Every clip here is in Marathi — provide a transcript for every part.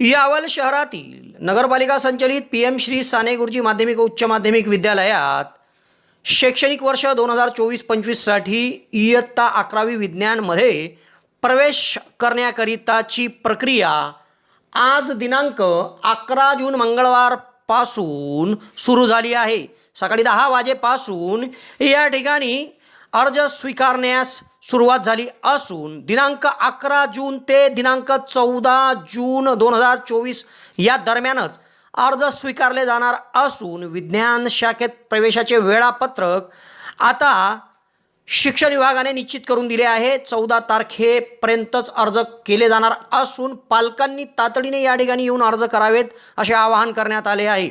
यावल शहरातील नगरपालिका संचलित पी एम श्री साने गुरुजी माध्यमिक उच्च माध्यमिक विद्यालयात शैक्षणिक वर्ष दोन हजार चोवीस पंचवीससाठी इयत्ता अकरावी विज्ञानमध्ये प्रवेश करण्याकरिताची प्रक्रिया आज दिनांक अकरा जून मंगळवारपासून सुरू झाली आहे. सकाळी दहा वाजेपासून या ठिकाणी अर्ज स्वीकारण्यास सुरुवात झाली असून दिनांक अकरा जून ते दिनांक चौदा जून दोन हजार चोवीस या दरम्यानच अर्ज स्वीकारले जाणार असून विज्ञान शाखेत प्रवेशाचे वेळापत्रक आता शिक्षण विभागाने निश्चित करून दिले आहे. चौदा तारखेपर्यंतच अर्ज केले जाणार असून पालकांनी तातडीने या ठिकाणी येऊन अर्ज करावेत असे आवाहन करण्यात आले आहे.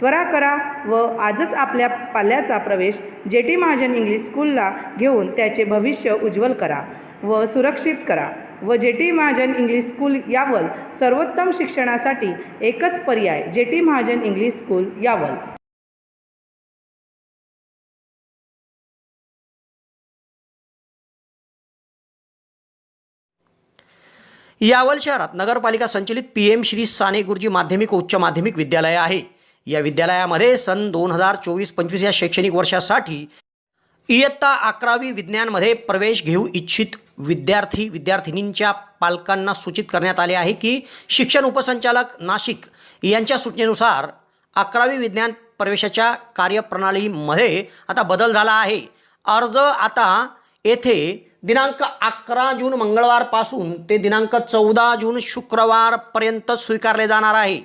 त्वरा करा व आजच आपल्या पाल्याचा प्रवेश जे टी महाजन इंग्लिश स्कूलला घेऊन त्याचे भविष्य उज्ज्वल करा व सुरक्षित करा व J T Mahajan English school Yawal सर्वोत्तम शिक्षणासाठी एकच पर्याय J T Mahajan English school Yawal. Yawal शहरात नगरपालिका संचलित पी एम श्री साने गुरुजी माध्यमिक उच्च माध्यमिक विद्यालय आहे. या विद्यालयामध्ये सन दोन हजार चोवीस पंचवीस या शैक्षणिक वर्षासाठी इयत्ता अकरावी विज्ञानमध्ये प्रवेश घेऊ इच्छित विद्यार्थी विद्यार्थिनींच्या पालकांना सूचित करण्यात आले आहे की शिक्षण उपसंचालक नाशिक यांच्या सूचनेनुसार अकरावी विज्ञान प्रवेशाच्या कार्यप्रणालीमध्ये आता बदल झाला आहे. अर्ज आता येथे दिनांक अकरा जून मंगळवारपासून ते दिनांक चौदा जून शुक्रवारपर्यंत स्वीकारले जाणार आहे.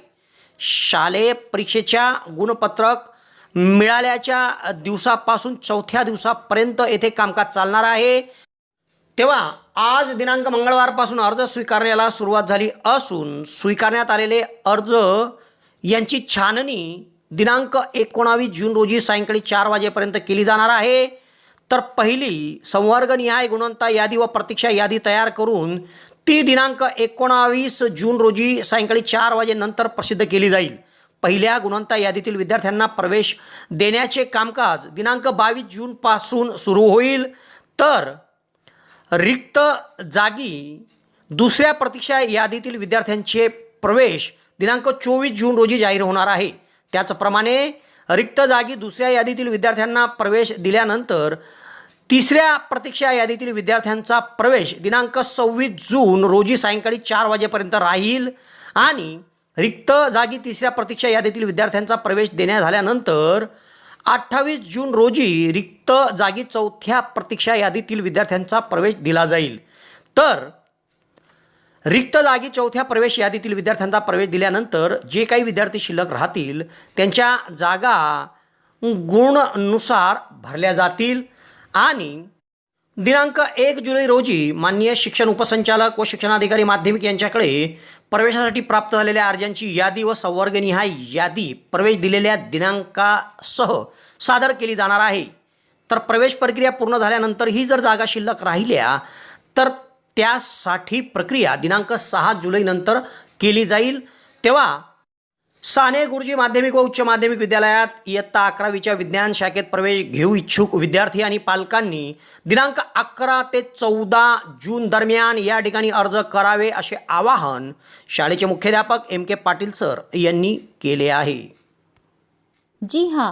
शालेय परीक्षेच्या गुणपत्रक मिळाल्याच्या दिवसापासून चौथ्या दिवसापर्यंत येथे कामकाज चालणार आहे. तेव्हा आज दिनांक मंगळवारपासून अर्ज स्वीकारण्याला सुरुवात झाली असून स्वीकारण्यात आलेले अर्ज यांची छाननी दिनांक एकोणावीस जून रोजी सायंकाळी चार वाजेपर्यंत केली जाणार आहे. तर पहिली संवर्गनिहाय गुणवत्ता यादी व प्रतीक्षा यादी तयार करून ती दिनांक एकोणावीस जून रोजी सायंकाळी चार वाजेनंतर प्रसिद्ध केली जाईल. पहिल्या गुणवत्ता यादीतील विद्यार्थ्यांना प्रवेश देण्याचे कामकाज दिनांक बावीस जूनपासून सुरू होईल. तर रिक्त जागी दुसऱ्या प्रतीक्षा यादीतील विद्यार्थ्यांचे प्रवेश दिनांक चोवीस जून रोजी जाहीर होणार आहे. त्याचप्रमाणे रिक्त जागी दुसऱ्या यादीतील विद्यार्थ्यांना प्रवेश दिल्यानंतर तिसऱ्या प्रतीक्षा यादीतील विद्यार्थ्यांचा प्रवेश दिनांक सव्वीस जून रोजी सायंकाळी चार वाजेपर्यंत राहील आणि रिक्त जागी तिसऱ्या प्रतीक्षा यादीतील विद्यार्थ्यांचा प्रवेश देण्यात झाल्यानंतर अठ्ठावीस जून रोजी रिक्त जागी चौथ्या प्रतीक्षा यादीतील विद्यार्थ्यांचा प्रवेश दिला जाईल. तर रिक्त जागी चौथ्या प्रवेश यादीतील विद्यार्थ्यांचा प्रवेश दिल्यानंतर जे काही विद्यार्थी शिल्लक राहतील त्यांच्या जागा गुणनुसार भरल्या जातील. आणि दिनांक एक जुलै रोजी माननीय शिक्षण उपसंचालक व शिक्षणाधिकारी माध्यमिक यांच्याकडे प्रवेशासाठी प्राप्त झालेल्या अर्जांची यादी व संवर्गनिहाय यादी प्रवेश दिलेल्या दिनांकासह सादर केली जाणार आहे. तर प्रवेश प्रक्रिया पूर्ण झाल्यानंतर ही जर जागा शिल्लक राहिल्या तर त्यासाठी प्रक्रिया दिनांक सहा जुलैनंतर केली जाईल. तेव्हा साने गुरुजी माध्यमिक व उच्च माध्यमिक विद्यालयात इयत्ता अकरावीच्या विज्ञान शाखेत प्रवेश घेऊ इच्छुक विद्यार्थी आणि पालकांनी दिनांक अकरा ते चौदा जून दरम्यान या ठिकाणी अर्ज करावे असे आवाहन शाळेचे मुख्याध्यापक एम के पाटील सर यांनी केले आहे. जी हां